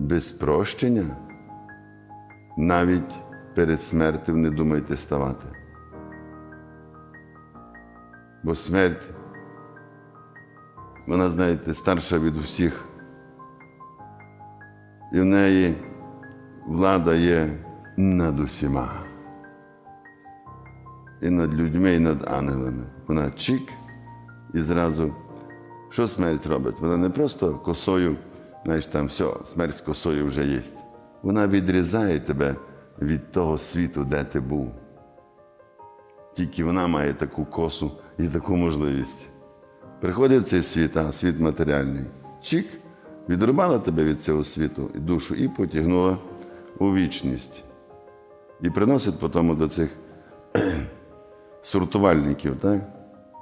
без прощення навіть перед смертю не думайте ставати. Бо смерть, вона, знаєте, старша від усіх. І в неї влада є над усіма. І над людьми, і над ангелами. Вона чик і зразу. Що смерть робить? Вона не просто косою, знаєш, там все, смерть з косою вже є. Вона відрізає тебе від того світу, де ти був. Тільки вона має таку косу і таку можливість. Приходить в цей світ, а світ матеріальний. Чик, відрубала тебе від цього світу і душу і потягнула у вічність. І приносить потім до цих сортувальників, так?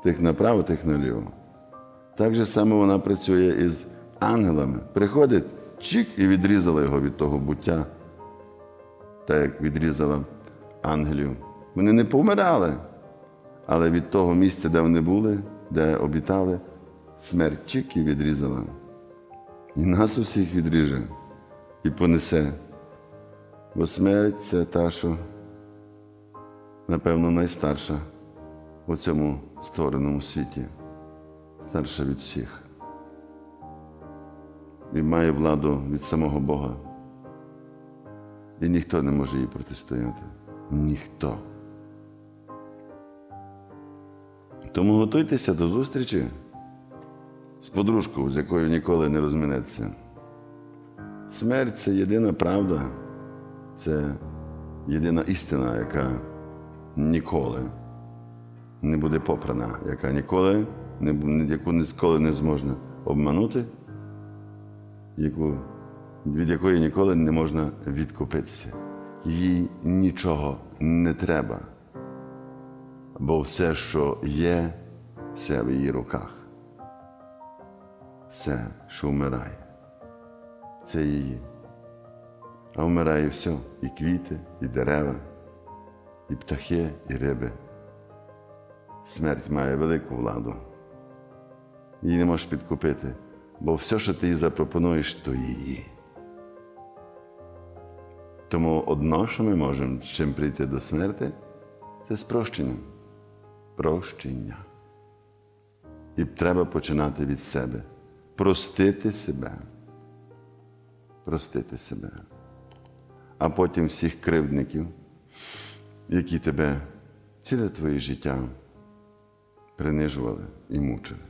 тих направо, тих наліво. Так же само вона працює із ангелами. Приходить, чик і відрізала його від того буття, так як відрізала ангелів. Вони не помирали, але від того місця, де вони були, де обітали, смерть чик і відрізала. І нас усіх відріже і понесе. Бо смерть це та, що, напевно, найстарша у цьому створеному світі, старша від всіх. І має владу від самого Бога. І ніхто не може їй протистояти. Ніхто. Тому готуйтеся до зустрічі з подружкою, з якою ніколи не розминеться. Смерть це єдина правда, це єдина істина, яка ніколи не буде попрана, яка ніколи, яку ніколи не зможна обманути, яку, від якої ніколи не можна відкупитися. Їй нічого не треба, бо все, що є, все в її руках. Все, що вмирає, це її. А вмирає все, і квіти, і дерева, і птахи, і риби. Смерть має велику владу. Її не можеш підкупити, бо все, що ти їй запропонуєш, то її. Тому одно, що ми можемо з чим прийти до смерти, це з прощенням. Прощення. І треба починати від себе. Простити себе. Простити себе. А потім всіх кривдників, які тебе ціле твоє життя принижували і мучили.